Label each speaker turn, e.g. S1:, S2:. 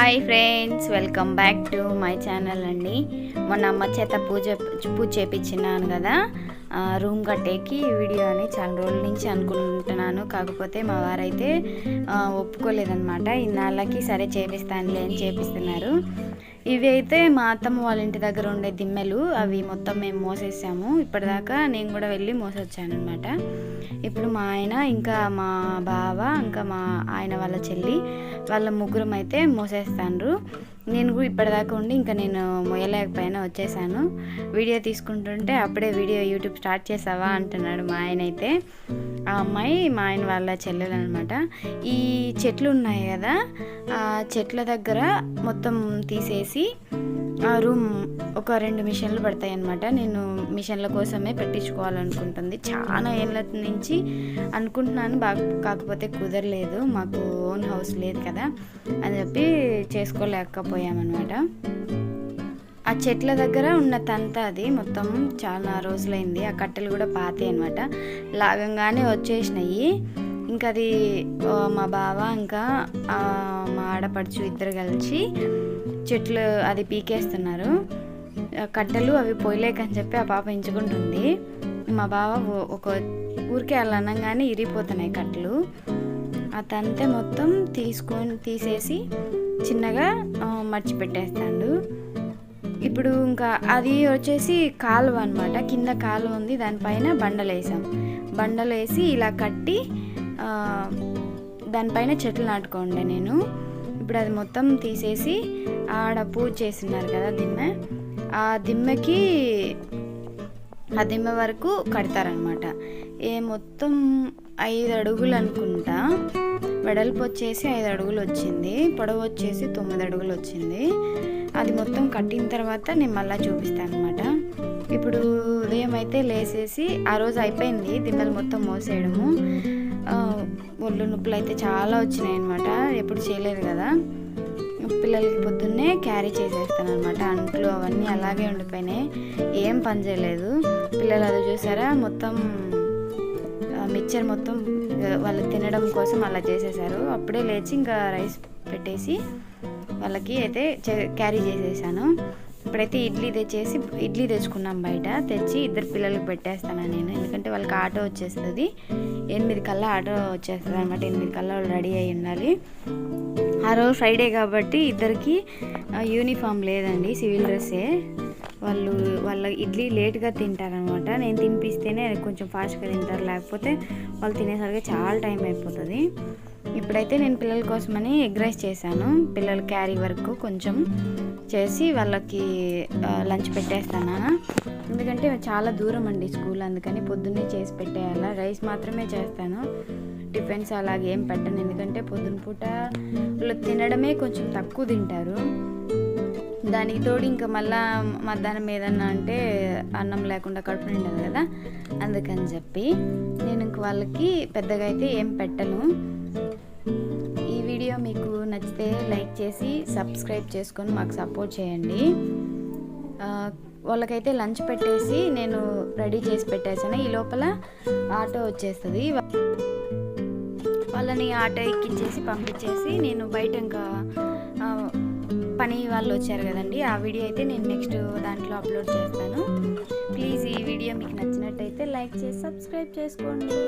S1: Hi friends welcome back to my channel అండి. మొన్న అమ్మ చేత పూజ పూజ చేపించినాను కదా రూమ్ కట్టేకి వీడియో అని చాలా రోజుల నుంచి అనుకుంటున్నాను. కాకపోతే మా వారైతే ఒప్పుకోలేదనమాట ఇన్నాళ్ళకి సరే చేపిస్తానులే అని చేపిస్తున్నారు. ఇవి అయితే మా అత్తమ్మ వాళ్ళ ఇంటి దగ్గర ఉండే దిమ్మెలు అవి మొత్తం మేము మోసేసాము. ఇప్పటిదాకా నేను కూడా వెళ్ళి మోసొచ్చాను అనమాట ఇప్పుడు మా ఆయన ఇంకా మా బావ ఇంకా మా ఆయన వాళ్ళ చెల్లి వాళ్ళ ముగ్గురం అయితే మోసేస్తాండ్రు. నేను కూడా ఇప్పటిదాకా ఉండి ఇంకా నేను మొయ్యలేకపోయినా వచ్చేసాను. వీడియో తీసుకుంటుంటే అప్పుడే వీడియో యూట్యూబ్ స్టార్ట్ చేసావా అంటున్నాడు మా ఆయన అయితే. ఆ అమ్మాయి మా ఆయన వాళ్ళ చెల్లెలు అనమాట ఈ చెట్లు ఉన్నాయి కదా ఆ చెట్ల దగ్గర మొత్తం తీసేసి ఆ రూమ్ ఒక రెండు మిషన్లు పడతాయి అనమాట నేను మిషన్ల కోసమే పెట్టించుకోవాలనుకుంటుంది. చాలా ఏళ్ళ నుంచి అనుకుంటున్నాను బాగా కాకపోతే కుదరలేదు. మాకు ఓన్ హౌస్ లేదు కదా అని చెప్పి చేసుకోలేకపోయామన్నమాట. ఆ చెట్ల దగ్గర ఉన్న తంత అది మొత్తం చాలా రోజులైంది. ఆ కట్టెలు కూడా పాతాయి అనమాట లాగంగానే వచ్చేసినాయి. ఇంకా అది మా బావ ఇంకా మా ఆడపడుచు ఇద్దరు కలిసి చెట్లు అది పీకేస్తున్నారు. ఆ కట్టెలు అవి పోయలేకని చెప్పి ఆ పాప ఎంచుకుంటుంది. మా బావ ఒక ఊరికే అలా అనగానే ఇరిగిపోతున్నాయి కట్టెలు. ఆ తంతె మొత్తం తీసుకొని తీసేసి చిన్నగా మర్చిపెట్టేస్తాడు. ఇప్పుడు ఇంకా అది వచ్చేసి కాలువ అనమాట కింద కాలువ ఉంది దానిపైన బండలు వేసాం బండలు వేసి ఇలా కట్టి దానిపైన చెట్లు నాటుకోండి నేను. ఇప్పుడు అది మొత్తం తీసేసి ఆడ పూజ చేసినారు కదా దిమ్మె. ఆ దిమ్మెకి ఆ వరకు కడతారనమాట ఏ మొత్తం ఐదు అడుగులు అనుకుంటా. వెడల్పు వచ్చేసి ఐదు అడుగులు వచ్చింది. పొడవు వచ్చేసి తొమ్మిది అడుగులు వచ్చింది. అది మొత్తం కట్టిన తర్వాత నేను మళ్ళీ చూపిస్తాను అనమాట ఇప్పుడు ఉదయం అయితే లేసేసి ఆ రోజు అయిపోయింది దిమ్మలు మొత్తం మోసేయడము. ఒళ్ళు నొప్పులు అయితే చాలా వచ్చినాయి అనమాట ఎప్పుడు చేయలేదు కదా. పిల్లలకి పొద్దున్నే క్యారీ చేసేస్తాను అనమాట అంట్లు అవన్నీ అలాగే ఉండిపోయినాయి. ఏం పని చేయలేదు. పిల్లలు అది చూసారా? మొత్తం మిక్చర్ మొత్తం వాళ్ళు తినడం కోసం అలా చేసేసారు. అప్పుడే లేచి ఇంకా రైస్ పెట్టేసి వాళ్ళకి అయితే చే- క్యారీ చేసేసాను. ఇప్పుడైతే ఇడ్లీ తెచ్చేసి ఇడ్లీ తెచ్చుకున్నాం బయట. తెచ్చి ఇద్దరు పిల్లలకు పెట్టేస్తాను నేను. ఎందుకంటే వాళ్ళకి ఆటో వచ్చేస్తుంది. ఎనిమిది కల్లా ఆటో వచ్చేస్తుంది అనమాట ఎనిమిది కల్లా వాళ్ళు రెడీ అయి ఉండాలి. ఆ రోజు ఫ్రైడే కాబట్టి ఇద్దరికి యూనిఫామ్ లేదండి సివిల్ డ్రెస్సే. వాళ్ళు వాళ్ళ ఇడ్లీ లేట్గా తింటారనమాట నేను తినిపిస్తేనే కొంచెం ఫాస్ట్గా తింటారు. లేకపోతే వాళ్ళు తినేసరికి చాలా టైం అయిపోతుంది. ఇప్పుడైతే నేను పిల్లల కోసమని ఎగ్ రైస్ చేశాను. పిల్లల క్యారీ వరకు కొంచెం చేసి వాళ్ళకి లంచ్ పెట్టేస్తాను? ఎందుకంటే చాలా దూరం అండి స్కూల్ అందుకని పొద్దున్నే చేసి పెట్టేయాల. రైస్ మాత్రమే చేస్తాను. టిఫిన్స్ అలాగే ఏం పెట్టను ఎందుకంటే పొద్దున పూట వాళ్ళు తినడమే కొంచెం తక్కువ తింటారు. దానికి తోడు ఇంకా మళ్ళా మధ్యాహ్నం ఏదన్నా అంటే అన్నం లేకుండా కడుపు నిండదు కదా. అందుకని చెప్పి నేను ఇంక వాళ్ళకి పెద్దగా అయితే ఏం పెట్టను. వీడియో మీకు నచ్చితే లైక్ చేసి సబ్స్క్రైబ్ చేసుకొని మాకు సపోర్ట్ చేయండి. వాళ్ళకైతే లంచ్ పెట్టేసి నేను రెడీ చేసి పెట్టేసాను ఈ లోపల ఆటో వచ్చేస్తుంది. వాళ్ళని ఆటో ఎక్కించేసి పంపించేసి నేను బయట ఇంకా పని వాళ్ళు వచ్చారు కదండి. ఆ వీడియో అయితే నేను నెక్స్ట్ దాంట్లో అప్లోడ్ చేస్తాను. ప్లీజ్ ఈ వీడియో మీకు నచ్చినట్టయితే లైక్ చేసి సబ్స్క్రైబ్ చేసుకోండి.